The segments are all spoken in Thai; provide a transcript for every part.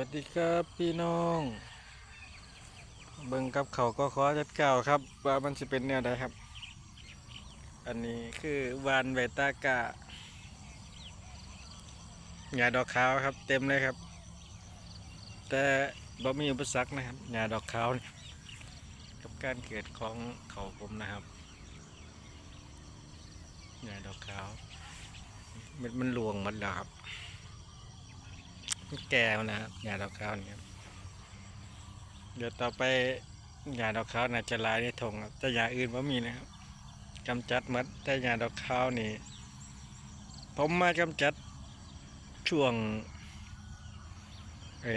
วัสดีครับพี่น้อง เบิ่งกับเขาก็ขอจัดเก่าวครับ ว่ามันจะเป็นแนวใดครับ อันนี้คือวานเวตากะหญ้าดอกขาวครับ เต็มเลยครับ แต่บ่มีอุปสรรคนะครับหญ้าดอกขาวกับการเกิดของเขาผมนะครับหญ้าดอกขาวม็ดมันหลวงหมดแล้วครับ แก้วนะครับหญ้าดอกขาวนี่ครับเดี๋ยวต่อไปหญ้าดอกขาวน่าจะลายในถงครับแต่หญ้าอื่นว่ามีนะครับกำจัดหมดแต่หญ้าดอกขาวนี่ผมมากำจัดช่วงเอ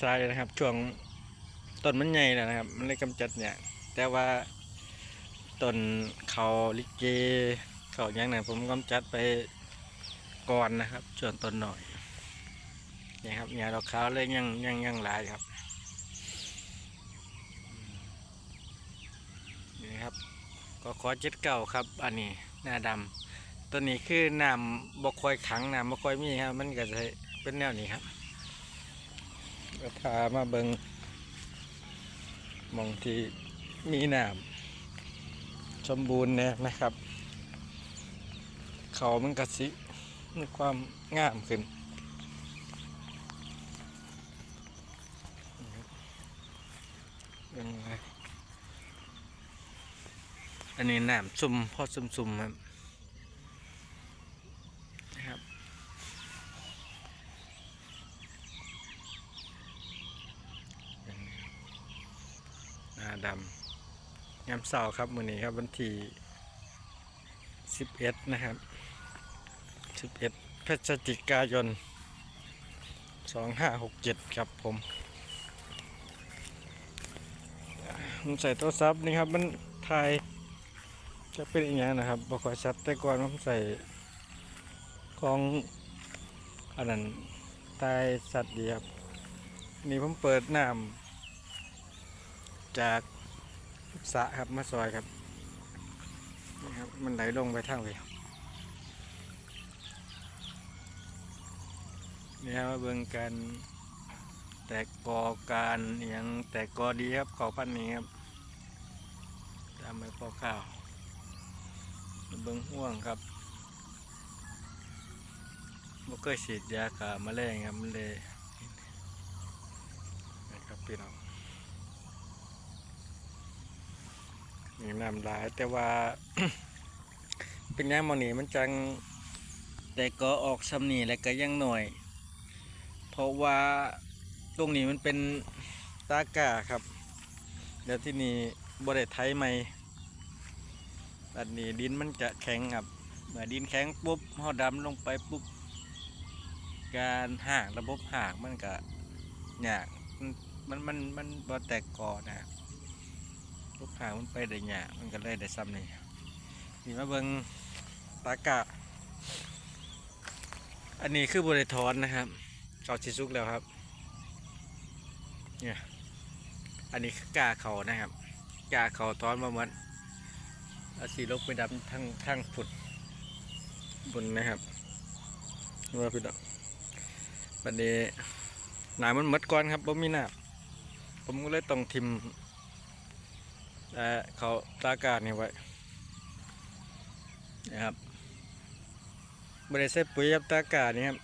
สายๆนะครับ ช่วงต้นมันใหญ่แล้วนะครับ มันเลยกำจัดเนี่ย แต่ว่าต้นเขาลิเกเขาอย่างนั้นผมกำจัดไปก่อนนะครับส่วนต้นหน่อย นี่ครับเนี่ยดอกขาวเลยยังยังยังหลายครับนี่ครับก็ขอเจ็ดเก่าครับ อันนี้หน้าดำตัวนี้คือน้ำบกคอยขังน้ำบกคอยมีครับ มันก็จะเป็นแนวนี้ครับก็พามาเบิงมองที่มีน้ำสมบูรณ์เนี่ยนะครับ เขามันกระสิมีความงามขึ้น ยังไงอันนี้หน้ำซุ่มพอซุ่มซุ่มๆครับนะครับหน้าดำยามเสาร์ครับมื้อนี้ครับวันที่สิบเอ็ดนะครับสิบเอ็ดพฤศจิกายนสองห้าหกเจ็ดครับผม ผมใส่โทรศัพท์นี่ครับ มันถ่ายจะเป็นอย่างนี้นะครับบอคอยชัดแต่ก่อนผมใส่ของอันนั้นถ่ายสัตว์ดีครับ นี่ผมเปิดน้ำจากสระครับมาซอยครับนี่ครับ มันไหลลงไปทางไปนี่ครับเบิ่งกัน แต่กอการอย่างแต่กอดีครับเขาพันนี้ครับตามไปพอข้าวเบิ้งห่วงครับบ่เคยฉีดยาขาแมลงครับมันเลยนะครับพี่น้องมีน้ำหลายแต่ว่า เป็นยังมอนีมันจังแต่ก็ออกสำนีแล้วก็ยังหน่อย เพราะว่า ตรงนี้มันเป็นตากาครับ เดี๋ยวที่นี่บริเวณไทยใหม่อันนี้ดินมันจะแข็งครับ เมื่อดินแข็งปุ๊บเฮาดำลงไปปุ๊บ การห่างระบบห่างมันก็ยากมันมันมันมันบ่แตกกอนะครับระบบห่างมันไปได้ยากมันก็เลยได้ซ้ำนี่นี่มาเบิงตากาอันนี้คือบริทอนนะครับเอาชิซุกแล้วครับ เนี่ย อันนี้กาเขานะครับ กาเขาตอนมาเหมือนอาสีลกไปดำทั้งทั้งฝุดบนนะครับว่าพี่ดอกบัดนี้หนามันหมดก่อนครับผมมีหน้าผมก็เลยต้องทิมเอ่อเขาตากานี่ไว้นะครับบริใส่ปุ๋ยครับตากานี่ครับ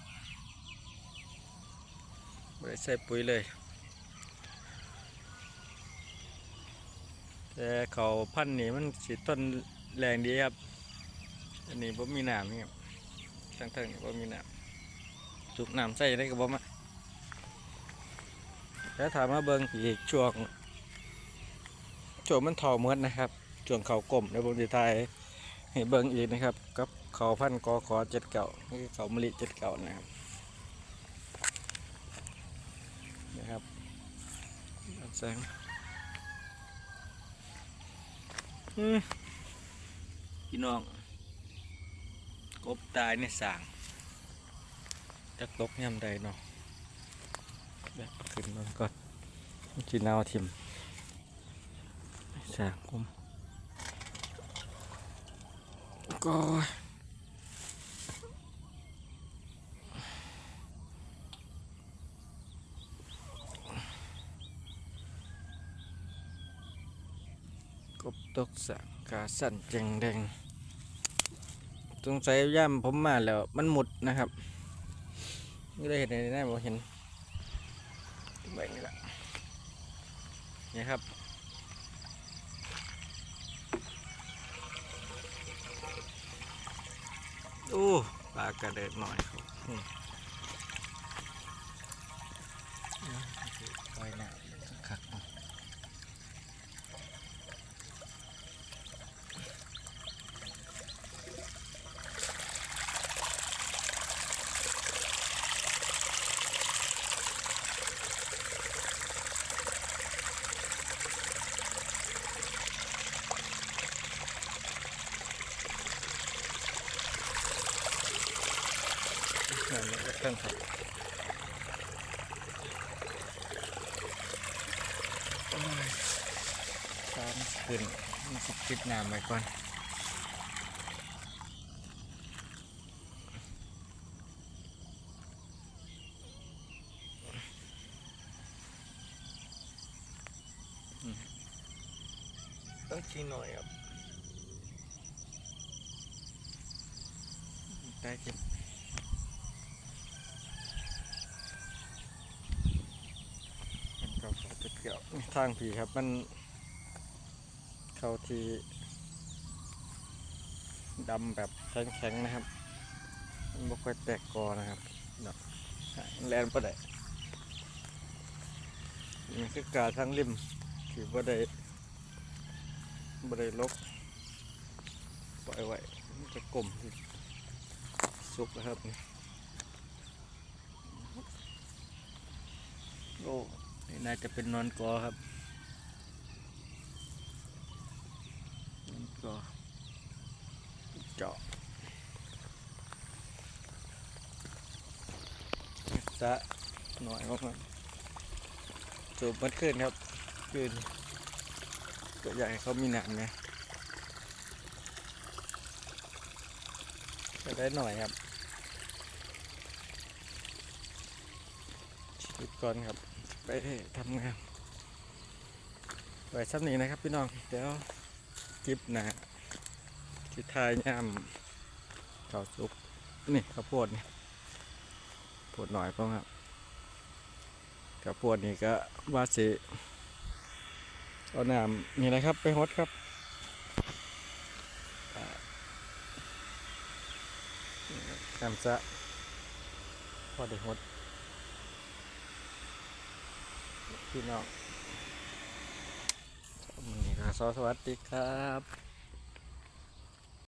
บริใส่ปุ๋ยเลย แต่เขาพันธ์นี่มันสีต้นแรงดีครับ อันนี้ผมมีน้ำนี่ครับทั้งทั้งนี่ผมมีน้ำจุกน้ำใส่ได้กับผมอะแล้วถามมาเบิ้งอีกช่วงช่วงมันทอเมืดนะครับช่วงเขากลมในบนสีไทยให้เบิ้งอีกนะครับกับเขาพันธ์กอขอเจ็ดเก่าคือเขามะลิเจ็ดเก่านะครับนะครับแสง อืม พี่น้อง กบตายในสางจักตกย่ำใดเนาะแบบขึ้นมันก่อนจีนาวทิมสางกมก็ กบตกสะกาสั่นแจงแดงสงสัยย่ำผมมาแล้วมันหมดนะครับไม่ได้เห็นในหน้าบ่เห็นแบบนี้ละนี่ครับโอ้ปลากระเดิดหน่อยครับอืมปล่อยหน้าคักๆ นั่นแหละ เครื่องครับโอ้ยตามขึ้นมันสิปิดน้ำไว้ก่อนอืมต้องชี้หน่อยครับได้กิน มันก็จะเกี่ยว ทางผีครับมันเข้าที่ดำแบบแข็งๆนะครับ มันบ่ค่อยแตกกอนะครับเนาะแลนบ่ได้นี่คือกาทางริมคือบ่ได้บ่ได้ลกปล่อยไว้มันจะกลมสุกนะครับนี่โอ้ นี่น่าจะเป็นนอนกอครับนอนกอเจาะสะหน่อยมากๆสูบมันขึ้นครับขึ้นก็อยากให้เขามีหนังไงจะได้หน่อยครับชีดก่อนครับ ไปทำงานไว้ซ้ำนี้นะครับพี่น้องเดี๋ยวคลิปหนะที่ทายย่ำข้าวสุกนี่ข้าวโพดนี่โพดหน่อยเพ่อครับข้าวโพดนี่ก็ว่าสิเอาน้ำนี่นะครับไปฮดครับอ่านี่ครับน้ำซะพอได้ฮด พี่น้องนนี้ก็สวัสดีครับ